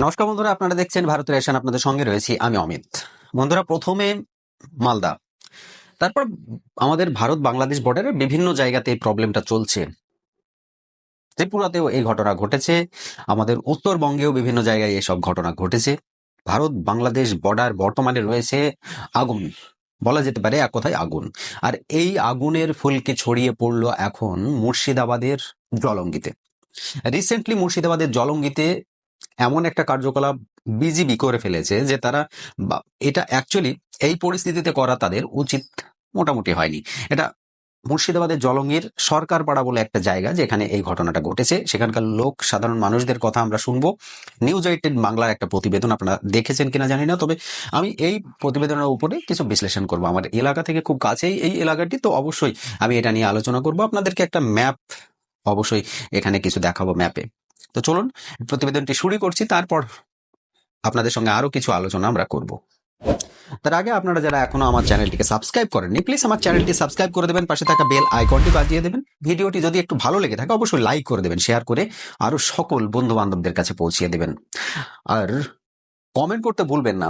নমস্কার বন্ধুরা, আপনারা দেখছেন ভারতের এশান আপনাদের সঙ্গে রয়েছি আমি অমিত। বন্ধুরা, প্রথমে মালদা। তারপর আমাদের ভারত বাংলাদেশ বর্ডারের বিভিন্ন জায়গাতে এই প্রবলেমটা চলছে। ত্রিপুরাতেও এই ঘটনা ঘটেছে, আমাদের উত্তরবঙ্গেও বিভিন্ন জায়গায় এসব ঘটনা ঘটেছে। ভারত বাংলাদেশ বর্ডার বর্তমানে রয়েছে আগুন। বলা যেতে পারে এক কথায় আগুন। আর এই আগুনের ফুলকে ছড়িয়ে পড়ল এখন মুর্শিদাবাদের জলঙ্গিতে। রিসেন্টলি মুর্শিদাবাদের জলঙ্গিতে এমন একটা কার্যকলাপ বিজিবি করে ফেলেছে যে তারা এটা অ্যাকচুয়ালি এই পরিস্থিতিতে করা তাদের উচিত মোটামুটি হয়নি। এটা মুর্শিদাবাদের জলঙ্গির সরকার পাড়া বলে একটা জায়গা যেখানে এই ঘটনাটা ঘটেছে। সেখানকার লোক, সাধারণ মানুষদের কথা আমরা শুনব। নিউজ এইটেড বাংলার একটা প্রতিবেদন আপনারা দেখেছেন কিনা জানি না, তবে আমি এই প্রতিবেদনের উপরে কিছু বিশ্লেষণ করব। আমার এলাকা থেকে খুব কাছেই এই এলাকাটি, তো অবশ্যই আমি এটা নিয়ে আলোচনা করব। আপনাদেরকে একটা ম্যাপ অবশ্যই এখানে কিছু দেখাবো ম্যাপে তো চলুন, প্রতিবেদনটি শুরু করছি, তারপর আপনাদের সঙ্গে আরও কিছু আলোচনা আমরা করব। তার আগে আপনারা যারা এখনও আমার চ্যানেলটিকে সাবস্ক্রাইব করেননি, প্লিজ আমার চ্যানেলটি সাবস্ক্রাইব করে দেবেন, পাশে থাকা বেল আইকনটি বাজিয়ে দেবেন। ভিডিওটি যদি একটু ভালো লেগে থাকে, অবশ্যই লাইক করে দেবেন, শেয়ার করে আরও সকল বন্ধু বান্ধবদের কাছে পৌঁছিয়ে দেবেন। আর কমেন্ট করতে ভুলবেন না।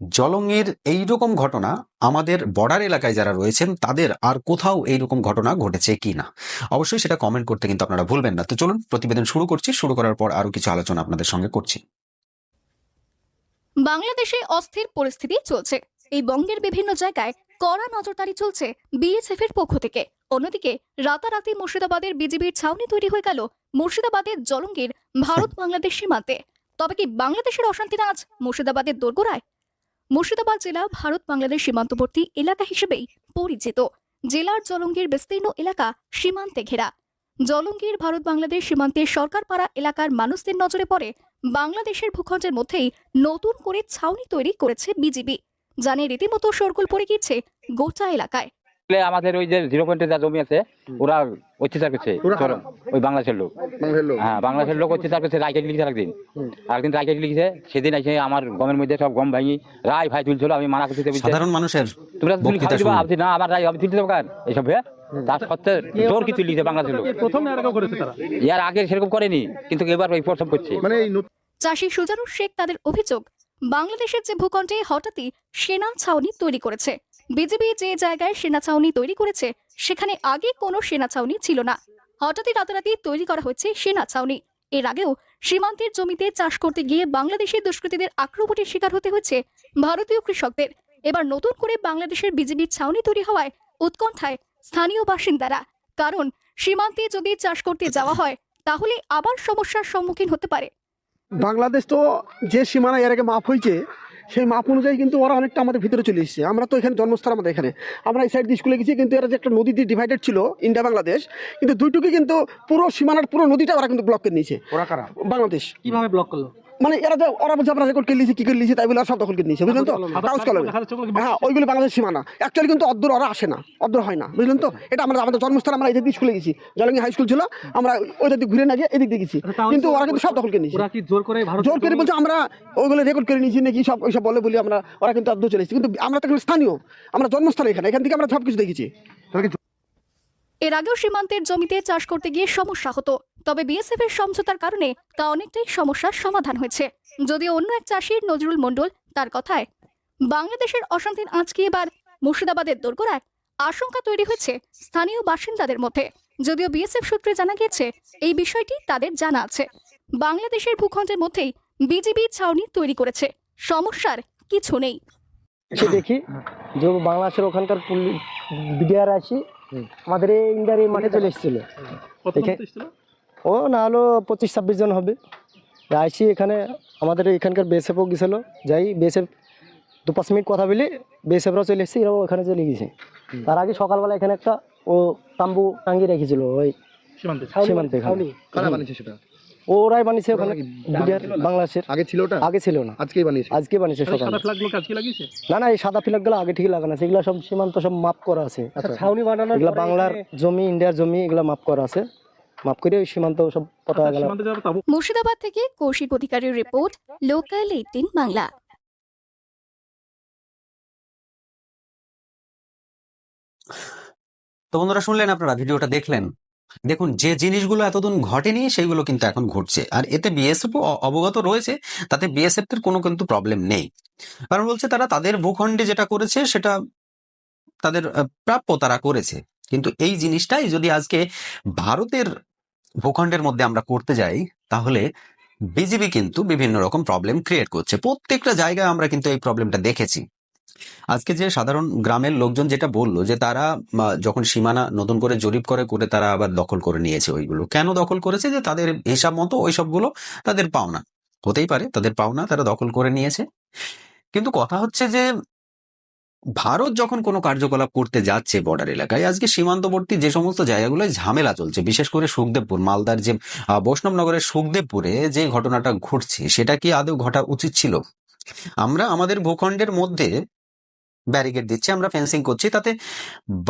জলঙ্গের এইরকম ঘটনা আমাদের বর্ডার এলাকায় যারা রয়েছেন, তাদের আর কোথাও এইরকম ঘটনা ঘটেছে কি না? অবশ্যই সেটা কমেন্ট করতে কিন্তু আপনারা ভুলবেন না। তো চলুন, প্রতিবেদন শুরু করছি। শুরু করার পর আরও কিছু আলোচনা আপনাদের সঙ্গে করছি। বাংলাদেশে অস্থির পরিস্থিতি চলছে। এই বঙ্গের বিভিন্ন জায়গায় কড়া নজরদারি চলছে বিএসএফ এর পক্ষ থেকে। অন্যদিকে, রাতারাতি মুর্শিদাবাদের বিজিবির ছাউনি তৈরি হয়ে গেল মুর্শিদাবাদের জলঙ্গির ভারত বাংলাদেশ সীমান্তে। তবে কি বাংলাদেশের অশান্তির আজ মুর্শিদাবাদের দোরগোড়ায়? মুর্শিদাবাদ জেলা ভারত বাংলাদেশ সীমান্তবর্তী এলাকা হিসেবেই পরিচিত। জেলার জলঙ্গির বিস্তীর্ণ এলাকা সীমান্তে ঘেরা। জলঙ্গির ভারত বাংলাদেশ সীমান্তের সরকারপাড়া এলাকার মানুষদের নজরে পড়ে বাংলাদেশের ভূখণ্ডের মধ্যেই নতুন করে ছাউনি তৈরি করেছে বিজিবি। জানে রীতিমতো শোরগোল পড়ে গিয়েছে গোটা এলাকায়। আমাদের ওই যে জিরো পয়েন্টে যা জমি আছে ওরা অত্যাচার করছে। ওই বাংলাদেশের লোক। হ্যাঁ বাংলাদেশের লোক অত্যাচার করছে রায় কেটে লিখেছে একদিন একদিন রায় কেটে লিখেছে সেদিন এসে আমার গমের মধ্যে সব গম ভাঙি রায় ভাই তুলছিল আমি মানা করতে সাধারণ মানুষের তোমরা তুলি না আমার রায় আমি তুলতে দেবো কার এইসব হে তার সত্ত্বে তোর কিছু লিখেছে বাংলাদেশের লোক। প্রথম করেছে তারা। ইয়ার আগে সেরকম করেনি কিন্তু এবার এই প্রথম করছে। মানে এই চাষি সুজানুর শেখ তাদের অভিযোগ বাংলাদেশের যে ভূখণ্ডে হঠাৎই সেনা ছাউনি তৈরি করেছে। বিজিবি যে জায়গায় সেনা ছাউনি তৈরি করেছে, সেখানে আগে কোনো সেনা ছাউনি ছিল না। হঠাৎই রাতারাতি তৈরি করা হয়েছে সেনা ছাউনি। এর আগেও সীমান্তের জমিতে চাষ করতে গিয়ে বাংলাদেশি দুষ্কৃতীদের আক্রমণের শিকার হতে হয়েছে ভারতীয় কৃষকদের। এবার নতুন করে বাংলাদেশের বিজিবির ছাউনি তৈরি হওয়ায় উৎকণ্ঠায় স্থানীয় বাসিন্দারা। কারণ, সীমান্তে যদি চাষ করতে যাওয়া হয়, তাহলে আবার সমস্যার সম্মুখীন হতে পারে। বাংলাদেশ তো যে সীমানা এর আগে মাপ হয়েছে সেই মাপ অনুযায়ী কিন্তু ওরা অনেকটা আমাদের ভিতরে চলে এসেছে। আমরা তো এখানে জন্মস্থান আমাদের এখানে। আমরা এই সাইড দিয়ে স্কুলে গেছি কিন্তু এরা যে একটা নদী দিয়ে ডিভাইডেড ছিল ইন্ডিয়া বাংলাদেশ কিন্তু দুইটুকু কিন্তু পুরো সীমানার পুরো নদীটা ওরা কিন্তু ব্লক করে নিয়েছে। ওরা কারা? বাংলাদেশ। কীভাবে ব্লক করল? মানে এরা যে ওরা বলছে আমরা রেকর্ড করে কি করে তাই বলে সব দখল করে নিয়েছে বুঝলেন তো? কাগজ কলমে হ্যাঁ ওইগুলো বাংলাদেশ সীমানা। অ্যাকচুয়ালি কিন্তু অদ্দূর ওরা আসে না অদ্দূর হয় না বুঝলেন তো? এটা আমরা আমাদের জন্মস্থান আমরা এদিক দিয়ে স্কুলে গেছি। জলঙ্গি হাই স্কুল ছিল আমরা ওই দিক ঘুরে না গিয়ে এদিক দিয়ে গেছি। কিন্তু ওরা কিন্তু সব দখল করে নিয়েছে। ওরা কি জোর করে ভারত জোর করে বলছে আমরা ওইগুলো রেকর্ড করে নিয়েছি নাকি সব ওইসব বলে বলি আমরা ওরা কিন্তু আদ্য চলে এসেছি। কিন্তু আমরা তো স্থানীয় আমরা জন্মস্থান এখানে এখান থেকে আমরা সব কিছু দেখেছি এর আগেও সীমান্তের জমিতে চাষ করতে গিয়ে সমস্যা হতো, তবে বিএসএফ এর সমঝোতার কারণে তা অনেকটাই সমস্যার সমাধান হয়েছে। যদিও অন্য এক চাষির নজরুল মণ্ডল তার কথায়, বাংলাদেশের অশান্তির আঁচকে এবার মুর্শিদাবাদের দোরগোড়ায় আশঙ্কা তৈরি হয়েছে স্থানীয় বাসিন্দাদের মধ্যে। যদিও বিএসএফ সূত্রে জানা গিয়েছে, এই বিষয়টি তাদের জানা আছে। বাংলাদেশের ভূখণ্ডের মধ্যেই বিজিবি ছাউনি তৈরি করেছে, সমস্যার কিছু নেই। দেখি যে বাংলাদেশের ওখানকার বিডিআর আমাদের এই ইন্ডিয়ার এই মাঠে চলে এসেছিল? ও না হলো পঁচিশ ছাব্বিশ জন হবে। আইসি এখানে আমাদের এখানকার বেসেপও গেছিল যাই বেসেপ দু পাঁচ মিনিট কথা বলি বেসেপরাও চলে এসেছি এরাও ওখানে চলে গেছে তার আগে সকালবেলা এখানে একটা ও তাম্বু টাঙ্গিয়ে রেখেছিল ওই সীমান্তে। সীমান্তে ওরাই বানিয়েছে ওখানে বিডিআর বাংলাদেশের। আগে ছিল ওটা? আগে ছিল না। আজকেই বানিয়েছে? আজকে বানিয়েছে সকালে। না না এই সাদা ফিলাকগুলো আগে ঠিক লাগানো আছে। এগুলো সব সীমান্ত সব মাপ করা আছে। ছাউনি বানানো এগুলো বাংলার জমি ইন্ডিয়ার জমি এগুলো মাপ করা আছে। মাপ করে ওই সীমান্ত সব পতাকা গেল সীমান্তে যারা তাবু মুর্শিদাবাদ থেকে কৌশিক অধিকারীর রিপোর্ট লোকাল এইটিন বাংলা। তো বন্ধুরা শুনলেন আপনারা ভিডিওটা দেখলেন। দেখুন, যে জিনিসগুলো এতদিন ঘটেনি, সেইগুলো কিন্তু এখন ঘটছে। আর এতে বিএসএফ অবগত রয়েছে, তাতে বিএসএফ এর কোনো কিন্তু প্রবলেম নেই। কারণ বলছে তারা তাদের ভূখণ্ডে যেটা করেছে, সেটা তাদের প্রাপ্য তারা করেছে। কিন্তু এই জিনিসটাই যদি আজকে ভারতের ভূখণ্ডের মধ্যে আমরা করতে যাই, তাহলে বিজেপি কিন্তু বিভিন্ন রকম প্রবলেম ক্রিয়েট করছে। প্রত্যেকটা জায়গায় আমরা কিন্তু এই প্রবলেমটা দেখেছি। আজকে যে সাধারণ গ্রামের লোকজন যেটা বলল যে তারা যখন সীমানা নতুন করে জরিপ করে করে তারা আবার দখল করে নিয়েছে ওইগুলো। কেন দখল করেছে? যে তাদের হিসাব মতো ওই সবগুলো তাদের পাওনা। হতেই পারে তাদের পাওনা তারা দখল করে নিয়েছে। কিন্তু কথা হচ্ছে যে, ভারত যখন কোনো কার্যকলাপ করতে যাচ্ছে বর্ডার এলাকায়, আজকে সীমান্তবর্তী যে সমস্ত জায়গাগুলোয় ঝামেলা চলছে, বিশেষ করে সুখদেবপুর, মালদার যে বৈষ্ণবনগরের সুখদেবপুরে যে ঘটনাটা ঘটছে, সেটা কি আদৌ ঘটা উচিত ছিল? আমরা আমাদের ভূখণ্ডের মধ্যে ব্যারিকেড দিচ্ছি, আমরা ফেন্সিং করছি, তাতে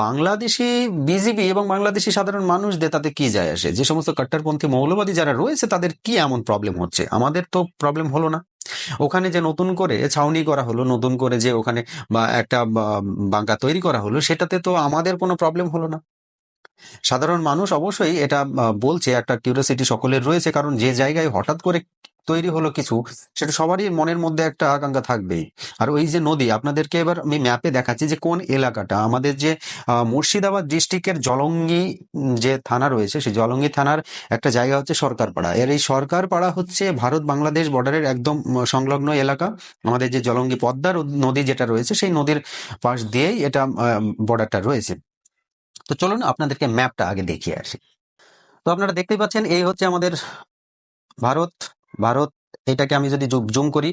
বাংলাদেশি বিজিবি এবং বাংলাদেশি সাধারণ মানুষদের তাতে কি যায় আসে? যে সমস্ত কট্টরপন্থী মৌলবাদী যারা রয়েছে, তাদের কি এমন প্রবলেম হচ্ছে? আমাদের তো প্রবলেম হলো না। ওখানে যে নতুন করে ছাউনি করা হলো, নতুন করে যে ওখানে বা একটা বাঙ্কা তৈরি করা হলো, সেটাতে তো আমাদের কোনো প্রবলেম হলো না। সাধারণ মানুষ অবশ্যই এটা বলছে, একটা কিউরিয়াসিটি সকলের রয়েছে, কারণ যে জায়গায় হঠাৎ করে তৈরি হলো কিছু, সেটা সবারই মনের মধ্যে একটা আকাঙ্ক্ষা থাকবেই। আর ওই যে নদী, আপনাদেরকে এবার আমি ম্যাপে দেখাচ্ছি যে কোন এলাকাটা। আমাদের যে মুর্শিদাবাদ ডিস্ট্রিক্টের জলঙ্গি যে থানা রয়েছে, সেই জলঙ্গি থানার একটা জায়গা হচ্ছে সরকারপাড়া। এর এই সরকারপাড়া হচ্ছে ভারত বাংলাদেশ বর্ডারের একদম সংলগ্ন এলাকা। আমাদের যে জলঙ্গি পদ্মার নদী যেটা রয়েছে, সেই নদীর পাশ দিয়েই এটা বর্ডারটা রয়েছে। তো চলুন আপনাদেরকে ম্যাপটা আগে দেখিয়ে আসি। তো আপনারা দেখতেই পাচ্ছেন, এই হচ্ছে আমাদের ভারত ভারত, এটাকে আমি যদি জুম করি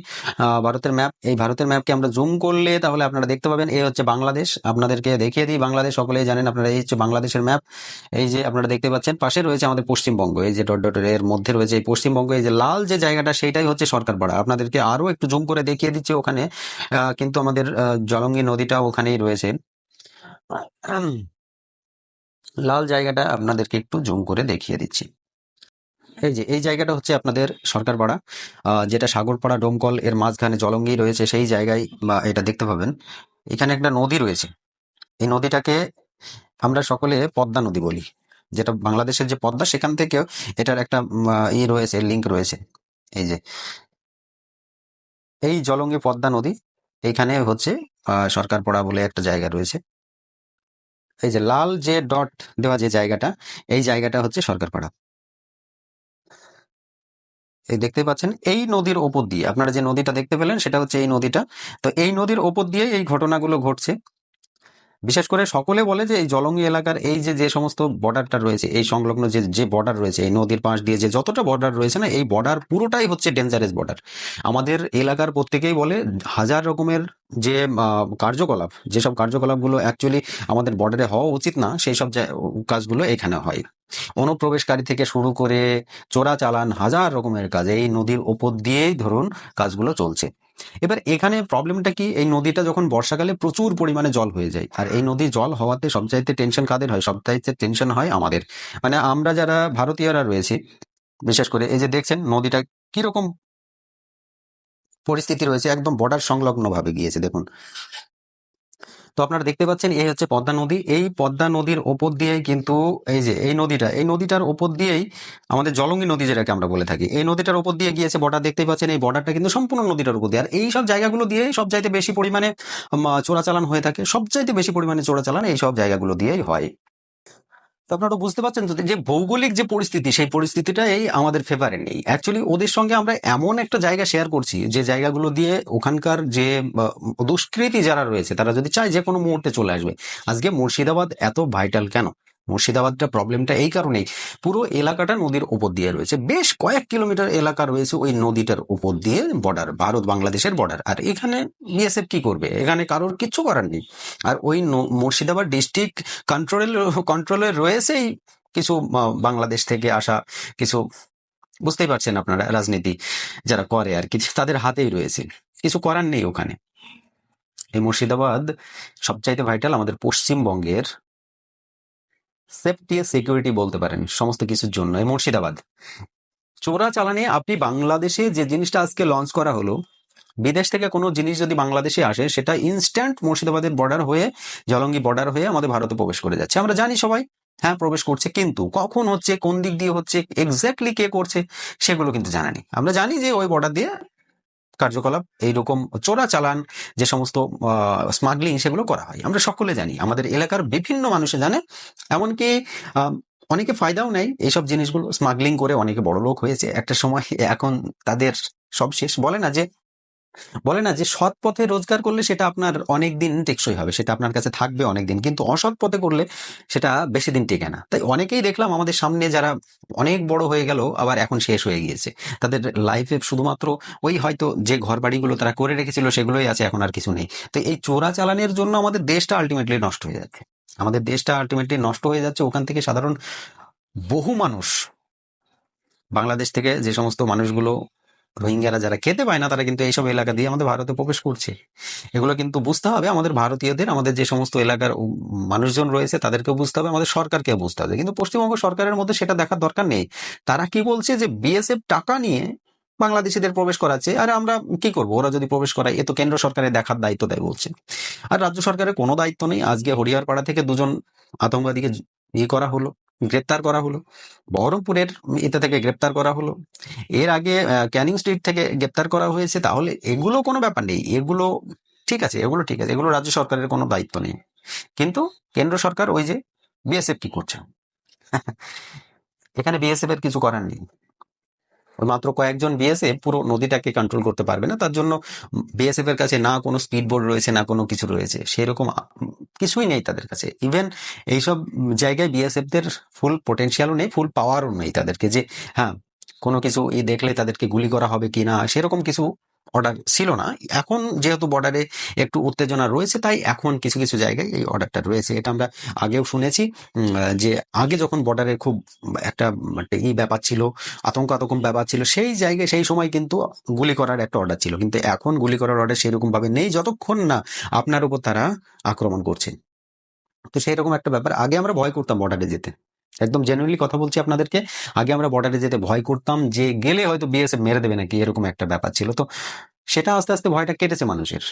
ভারতের ম্যাপ এই ভারতের ম্যাপকে আমরা জুম করলে তাহলে আপনারা দেখতে পাবেন এই হচ্ছে বাংলাদেশ। আপনাদেরকে দেখিয়ে দিই, বাংলাদেশ, সকলেই জানেন আপনারা, এই হচ্ছে বাংলাদেশের ম্যাপ এই যে আপনারা দেখতে পাচ্ছেন, পাশে রয়েছে আমাদের পশ্চিমবঙ্গ। এই যে ডট ডট, এর মধ্যে রয়েছে এই পশ্চিমবঙ্গ। এই যে লাল যে জায়গাটা সেটাই হচ্ছে সরকারপাড়া আপনাদেরকে আরও একটু জুম করে দেখিয়ে দিচ্ছি ওখানে। কিন্তু আমাদের জলঙ্গি নদীটা ওখানেই রয়েছে। লাল জায়গাটা আপনাদেরকে একটু জুম করে দেখিয়ে দিচ্ছি। এই যে, এই জায়গাটা হচ্ছে আপনাদের সরকারপাড়া যেটা সাগরপাড়া, ডোমকল, এর মাঝখানে জলঙ্গি রয়েছে সেই জায়গায়, বা এটা দেখতে পাবেন। এখানে একটা নদী রয়েছে। এই নদীটাকে আমরা সকলে পদ্মা নদী বলি। যেটা বাংলাদেশের যে পদ্মা, সেখান থেকেও এটার একটা ই রয়েছে লিংক রয়েছে। এই যে, এই জলঙ্গি পদ্মা নদী এইখানে হচ্ছে সরকারপাড়া বলে একটা জায়গা রয়েছে। এই যে, লাল যে ডট দেওয়া যে জায়গাটা, এই জায়গাটা হচ্ছে সরকারপাড়া। এই দেখতে পাচ্ছেন, এই নদীর ওপর দিয়ে, আপনারা যে নদীটা দেখতে পেলেন, সেটা হচ্ছে এই নদীটা। তো এই নদীর ওপর দিয়ে এই ঘটনাগুলো ঘটছে। বিশেষ করে সকলে বলে যে এই জলঙ্গি এলাকার এই যে যে সমস্ত বর্ডারটা রয়েছে, এই সংলগ্ন যে যে বর্ডার রয়েছে, এই নদীর পাশ দিয়ে যে যতটা বর্ডার রয়েছে না, এই বর্ডার পুরোটাই হচ্ছে ডেঞ্জারাস বর্ডার আমাদের এলাকার প্রত্যেকেই বলে হাজার রকমের যে কার্যকলাপ, যেসব কার্যকলাপগুলো অ্যাকচুয়ালি আমাদের বর্ডারে হওয়া উচিত না সেই সব কাজগুলো এখানে হয়। অনুপ্রবেশকারী থেকে শুরু করে চোরা চালান হাজার রকমের কাজ, এই নদীর ওপর দিয়েই ধরুন কাজগুলো চলছে। এবার এখানে প্রবলেমটা কি? এই নদীটা যখন বর্ষাকালে প্রচুর পরিমাণে জল হয়ে যায়। আর এই নদী জল হওয়াতে সবচাইতে টেনশন কাদের হয়? সবচাইতে টেনশন হয় আমাদের। মানে আমরা যারা ভারতীয়রা রয়েছি, বিশেষ করে এই যে দেখছেন নদীটা কীরকম পরিস্থিতি রয়েছে, একদম বর্ডার সংলগ্ন ভাবে গিয়েছে, দেখুন। তো আপনারা দেখতে পাচ্ছেন, এই হচ্ছে পদ্মা নদী। এই পদ্মা নদীর ওপর দিয়েই কিন্তু এই যে, এই নদীটা, এই নদীটার ওপর দিয়েই আমাদের জলঙ্গি নদী যেটাকে আমরা বলে থাকি, এই নদীটার ওপর দিয়ে গিয়েছে বর্ডার দেখতে পাচ্ছেন, এই বর্ডারটা কিন্তু সম্পূর্ণ নদীটার উপর দিয়ে। আর এই সব জায়গাগুলো দিয়ে সবচাইতে বেশি পরিমাণে চোরাচালান হয়ে থাকে। সবচাইতে বেশি পরিমাণে চোরাচালান এই সব জায়গাগুলো দিয়েই হয়। আপনারা বুঝতে পারছেন তো যে ভৌগোলিক যে পরিস্থিতি, সেই পরিস্থিতিটা এই আমাদের ফেভারে নেই। অ্যাকচুয়ালি ওদের সঙ্গে আমরা এমন একটা জায়গা শেয়ার করছি, যে জায়গাগুলো দিয়ে ওখানকার যে দুষ্কৃতি যারা রয়েছে, তারা যদি চায় যে কোনো মুহূর্তে চলে আসবে। আজকে মুর্শিদাবাদ এত ভাইটাল কেন? মুর্শিদাবাদটা প্রবলেমটা এই কারণেই। পুরো এলাকাটা নদীর উপর দিয়ে রয়েছে। বেশ কয়েক কিলোমিটার এলাকা রয়েছে ওই নদীটার উপর দিয়ে বর্ডার ভারত বাংলাদেশের বর্ডার আর এখানে বিএসএফ কি করবে? এখানে কারোর কিচ্ছু করার নেই। আর ওই মুর্শিদাবাদ ডিস্ট্রিক্ট কন্ট্রোল কন্ট্রোলে রয়েছেই কিছু বাংলাদেশ থেকে আসা কিছু, বুঝতেই পারছেন আপনারা, রাজনীতি যারা করে আর কি, তাদের হাতেই রয়েছে। কিছু করার নেই ওখানে। এই মুর্শিদাবাদ সবচাইতে ভাইটাল আমাদের পশ্চিমবঙ্গের সেফটি সিকিউরিটি বলতে পারেন, সমস্ত কিছুর জন্য মুর্শিদাবাদ। চোরা চালানে আপনি বাংলাদেশে যে জিনিসটা আজকে লঞ্চ করা হলো, বিদেশ থেকে কোনো জিনিস যদি বাংলাদেশে আসে, সেটা ইনস্ট্যান্ট মুর্শিদাবাদের বর্ডার হয়ে, জলঙ্গি বর্ডার হয়ে আমাদের ভারতে প্রবেশ করে যাচ্ছে। আমরা জানি সবাই হ্যাঁ প্রবেশ করছে, কিন্তু কখন হচ্ছে, কোন দিক দিয়ে হচ্ছে এক্স্যাক্টলি কে করছে, সেগুলো কিন্তু জানা নেই। আমরা জানি যে ওই বর্ডার দিয়ে কার্যকলাপ, এইরকম চোরা চালান, যে সমস্ত স্মাগলিং সেগুলো করা হয়। আমরা সকলে জানি, আমাদের এলাকার বিভিন্ন মানুষে জানে। এমনকি অনেকে ফায়দাও নেয় এইসব জিনিসগুলো। স্মাগলিং করে অনেকে বড় লোক হয়েছে। একটা সময় এখন তাদের সব শেষ বলে না যে বলে না যে সৎ পথে রোজগার করলে সেটা আপনার অনেক দিন টেকসই হবে, সেটা আপনার কাছে থাকবে অনেক দিন কিন্তু অসৎ পথে করলে সেটা বেশি দিন টেকে না। তাই অনেকেই দেখলাম আমাদের সামনে যারা অনেক বড় হয়ে গেল, আবার এখন শেষ হয়ে গিয়েছে। তাদের লাইফে শুধুমাত্র ওই হয়তো যে ঘর বাড়িগুলো তারা করে রেখেছিল, সেগুলোই আছে, এখন আর কিছু নেই। তো এই চোরা চালানের জন্য আমাদের দেশটা আলটিমেটলি নষ্ট হয়ে যাচ্ছে। আমাদের দেশটা আলটিমেটলি নষ্ট হয়ে যাচ্ছে, ওখান থেকে সাধারণ বহু মানুষ, বাংলাদেশ থেকে যে সমস্ত মানুষগুলো রোহিঙ্গারা যারা খেতে পায় না, তারা কিন্তু এইসব এলাকা দিয়ে আমাদের ভারতে প্রবেশ করছে। এগুলো কিন্তু বুঝতে হবে আমাদের ভারতীয়দের, আমাদের যে সমস্ত এলাকার মানুষজন রয়েছে, তাদেরকেও বুঝতে হবে, আমাদের সরকারকেও বুঝতে হবে। কিন্তু পশ্চিমবঙ্গ সরকারের মধ্যে সেটা দেখার দরকার নেই। তারা কি বলছে যে বিএসএফ টাকা নিয়ে বাংলাদেশিদের প্রবেশ করাচ্ছে? আর আমরা কি করব? ওরা যদি প্রবেশ করায়, এ তো কেন্দ্র সরকারের দেখার দায়িত্ব দেয় বলছে। আর রাজ্য সরকারের কোনো দায়িত্ব নেই। আজকে হরিয়ারপাড়া থেকে দুজন আতঙ্কবাদীকে ইয়ে করা হলো। গ্রেপ্তার করা হলো। বহরমপুরের এটা থেকে গ্রেপ্তার করা হলো। এর আগে ক্যানিং স্ট্রিট থেকে গ্রেপ্তার করা হয়েছে। তাহলে এগুলো কোনো ব্যাপার নেই। এগুলো ঠিক আছে, এগুলো ঠিক আছে। এগুলো রাজ্য সরকারের কোনো দায়িত্ব নেই। কিন্তু কেন্দ্র সরকার ওই যে বিএসএফ কি করছে? এখানে বিএসএফ এর কিছু করার নেই। মাত্র কয়েকজন বিএসএফ পুরো নদীটাকে কন্ট্রোল করতে পারবে না। তার জন্য বিএসএফ এর কাছে না কোনো স্পিড বোর্ড রয়েছে, না কোনো কিছু রয়েছে। সেরকম কিছুই নেই তাদের কাছে। ইভেন এইসব জায়গায় বিএসএফ দের ফুল পোটেন্সিয়ালও নেই ফুল পাওয়ারও নেই তাদেরকে যে হ্যাঁ কোনো কিছু এই দেখলে তাদেরকে গুলি করা হবে কি না সেরকম কিছু অর্ডার ছিল না। এখন যেহেতু বর্ডারে একটু উত্তেজনা রয়েছে, তাই এখন কিছু কিছু জায়গায় এই অর্ডারটা রয়েছে। এটা আমরা আগেও শুনেছি যে আগে যখন বর্ডারে খুব একটা ই ব্যাপার ছিল, আতঙ্ক আতঙ্ক ব্যাপার ছিল, সেই জায়গায়, সেই সময় কিন্তু গুলি করার একটা অর্ডার ছিল। কিন্তু এখন গুলি করার অর্ডার সেরকম ভাবে নেই, যতক্ষণ না আপনার উপর তারা আক্রমণ করছে। তো সেই রকম একটা ব্যাপার। আগে আমরা ভয় করতাম বর্ডারে যেতে। একদম জেনুইনলি কথা বলছি আপনাদেরকে। আগে আমরা বর্ডারে যেতে ভয় করতাম যে গেলে হয়তো বিএসএফ মেরে দেবে নাকি, এরকম একটা ব্যাপার ছিল। তো সেটা আস্তে আস্তে ভয়টা কেটেছে মানুষের।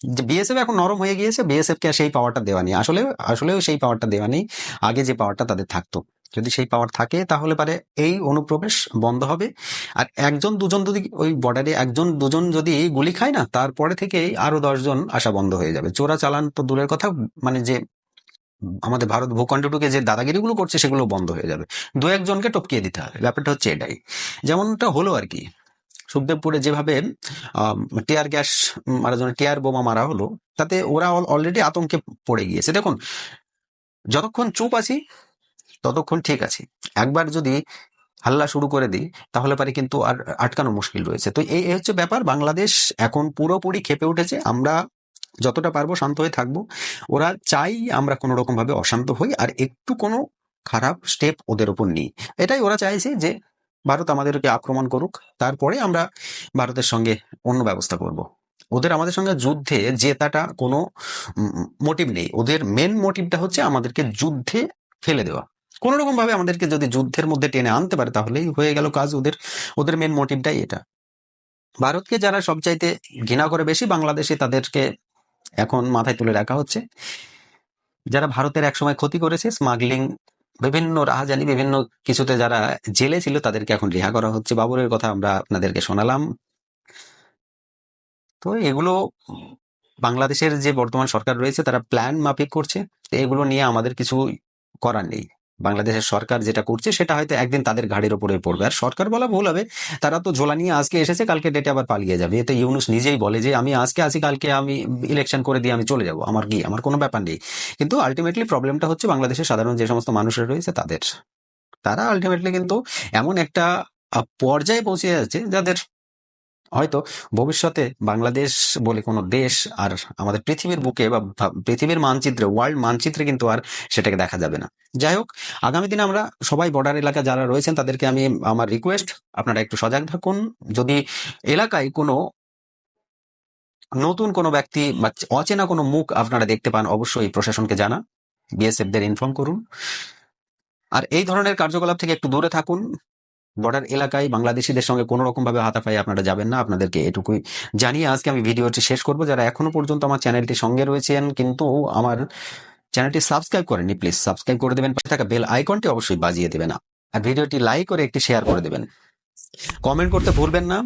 যে বিএসএফ এখন নরম হয়ে গিয়েছে বিএসএফ কে সেই পাওয়ারটা দেওয়া নেই। আসলে, আসলেও সেই পাওয়ারটা দেওয়া নেই। আগে যে পাওয়ারটা তাদের থাকতো। যদি সেই পাওয়ার থাকে, তাহলে পারে এই অনুপ্রবেশ বন্ধ হবে। আর একজন, দুজন যদি ওই বর্ডারে একজন, দুজন যদি গুলি খায় না, তারপরে থেকেই আরও দশজন আসা বন্ধ হয়ে যাবে। চোরা চালান তো দূরের কথা মানে যে আমাদের ভারত ভূখণ্ডটুকে যে দাদাগিরিগুলো করছে সেগুলো বন্ধ হয়ে যাবে। দু একজনকে টপকিয়ে দিতে হবে। ব্যাপারটা হচ্ছে এটাই। যেমনটা হলো আর কি, সুখদেবপুরে যেভাবে টিয়ার গ্যাস মারা জন্য টিয়ার বোমা মারা হলো, তাতে ওরা অলরেডি আতঙ্কে পড়ে গিয়েছে। দেখুন, যতক্ষণ চুপ আছি, ততক্ষণ ঠিক আছে। একবার যদি হাল্লা শুরু করে দিই, তাহলে পারে কিন্তু আর আটকানো মুশকিল রয়েছে। তো এই হচ্ছে ব্যাপার। বাংলাদেশ এখন পুরোপুরি খেপে উঠেছে। আমরা যতটা পারব শান্ত হয়ে থাকব। ওরা চাই আমরা কোনো রকম ভাবে অশান্ত হই আর একটু কোনো খারাপ স্টেপ ওদের উপর নিই। এটাই ওরা চাইছে যে ভারত আমাদেরকে আক্রমণ করুক, তারপরে আমরা ভারতের সঙ্গে অন্য ব্যবস্থা করব। ওদের আমাদের সঙ্গে যুদ্ধে জেতাটা কোনো মোটিভ নেই। ওদের মেন মোটিভটা হচ্ছে আমাদেরকে যুদ্ধে ফেলে দেওয়া। কোনো রকম ভাবে আমাদেরকে যদি যুদ্ধের মধ্যে টেনে আনতে পারে তাহলেই হয়ে গেল কাজ। ওদের ওদের মেন মোটিভটাই এটা। ভারতকে যারা সবচাইতে ঘৃণা করে বেশি, বাংলাদেশে তাদেরকে এখন মাথায় তুলে রাখা হচ্ছে। যারা ভারতের একসময় ক্ষতি করেছে স্মাগলিং বিভিন্ন রাহাজানি, বিভিন্ন কিছুতে যারা জেলে ছিল, তাদেরকে এখন রিহা করা হচ্ছে। বাবরের কথা আমরা আপনাদেরকে শোনালাম। তো এগুলো বাংলাদেশের যে বর্তমান সরকার রয়েছে, তারা প্ল্যান মাফিক করছে। এগুলো নিয়ে আমাদের কিছু করার নেই। বাংলাদেশের সরকার যেটা করছে, সেটা হয়তো একদিন তাদের ঘাড়ের উপরে পড়বে। আর সরকার বলা ভুল হবে, তারা তো ঝোলা নিয়ে আজকে এসেছে, কালকে ডেটে আবার পালিয়ে যাবে। এতে ইউনুস নিজেই বলে যে, আমি আজকে আসি কালকে আমি ইলেকশন করে দিয়ে আমি চলে যাব। আমার কি, আমার কোনো ব্যাপার নেই। কিন্তু আলটিমেটলি প্রবলেমটা হচ্ছে বাংলাদেশের সাধারণ যে সমস্ত মানুষের রয়েছে, তাদের। তারা আলটিমেটলি কিন্তু এমন একটা পর্যায়ে পৌঁছে যাচ্ছে, যাদের হয়তো ভবিষ্যতে বাংলাদেশ বলে কোনো দেশ আর আমাদের পৃথিবীর বুকে বা পৃথিবীর মানচিত্রে ওয়ার্ল্ড মানচিত্রে কিন্তু আর সেটাকে দেখা যাবে না। যাই হোক, আগামী দিনে আমরা সবাই বর্ডার এলাকা যারা রয়েছেন তাদেরকে আমি আমার রিকোয়েস্ট আপনারা একটু সজাগ থাকুন। যদি এলাকায় কোনো নতুন কোনো ব্যক্তি বা অচেনা কোনো মুখ আপনারা দেখতে পান, অবশ্যই প্রশাসনকে জানা বিএসএফদের ইনফর্ম করুন। আর এই ধরনের কার্যকলাপ থেকে একটু দূরে থাকুন। বর্ডার এলাকায় বাংলাদেশিদের সঙ্গে কোনো রকম ভাবে হাতাপাই আপনারা যাবেন না। আপনাদেরকে এটুকুই জানিয়ে আজকে আমি ভিডিওটি শেষ করব। যারা এখনও পর্যন্ত আমার চ্যানেলটি সঙ্গে রয়েছেন, কিন্তু আমার চ্যানেলটি সাবস্ক্রাইব করেননি, প্লিজ সাবস্ক্রাইব করে দেবেন। পাশে থাকা বেল আইকনটি অবশ্যই বাজিয়ে দেবেন। আর ভিডিওটি লাইক করে একটি শেয়ার করে দেবেন। কমেন্ট করতে ভুলবেন না।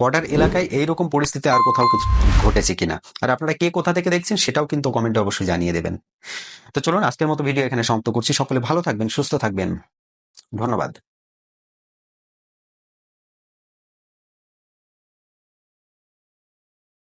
বর্ডার এলাকায় এইরকম পরিস্থিতি আর কোথাও কিছু ঘটেছে কিনা, আর আপনারা কে কোথা থেকে দেখছেন সেটাও কিন্তু কমেন্টে অবশ্যই জানিয়ে দেবেন। তো চলুন, আজকের মতো ভিডিও এখানে সমাপ্ত করছি। সকলে ভালো থাকবেন, সুস্থ থাকবেন। ধন্যবাদ।